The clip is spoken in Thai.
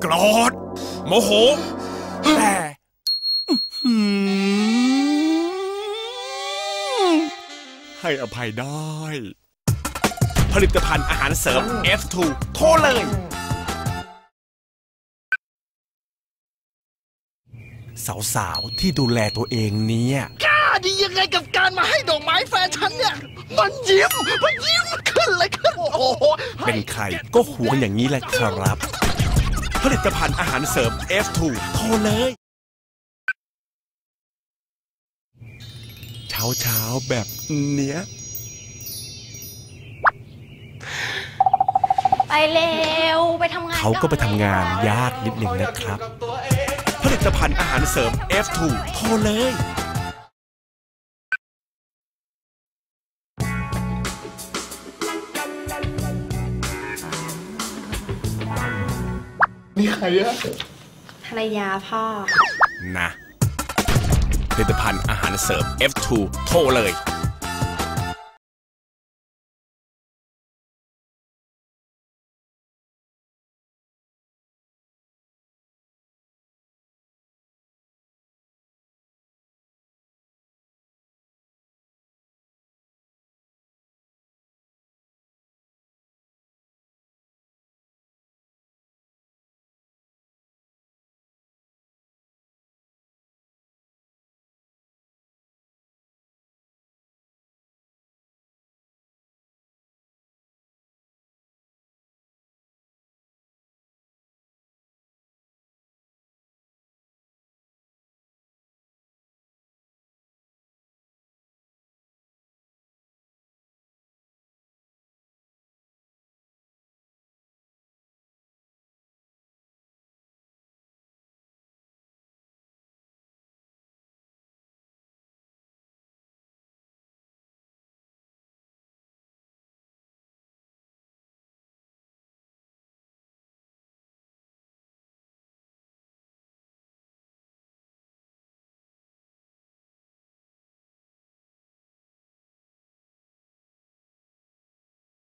โกรธโมโห แต่ให้อภัยได้ ผลิตภัณฑ์อาหารเสริม F2 โทรเลย สาวๆ ที่ดูแลตัวเองเนี่ยกล้าดียังไงกับการมาให้ดอกไม้แฟนฉันเนี่ย มันยิ้ม มันยิ้มขึ้นเลยขึ้นโอ้โห เป็นใครก็หวงอย่างนี้แหละครับ ผลิตภัณฑ์อาหารเสริม F2 โทรเลย เช้าเช้าๆแบบเนี้ย ไปเร็ว ไปทำงานเขาก็ไปทำงานก่อนยากนิดนึงนะครับ ผลิตภัณฑ์อาหารเสริม F2 โทรเลย นี่ใครอะภรรยาพ่อ นะผลิตภัณฑ์อาหารเสริม F2 โทรเลย0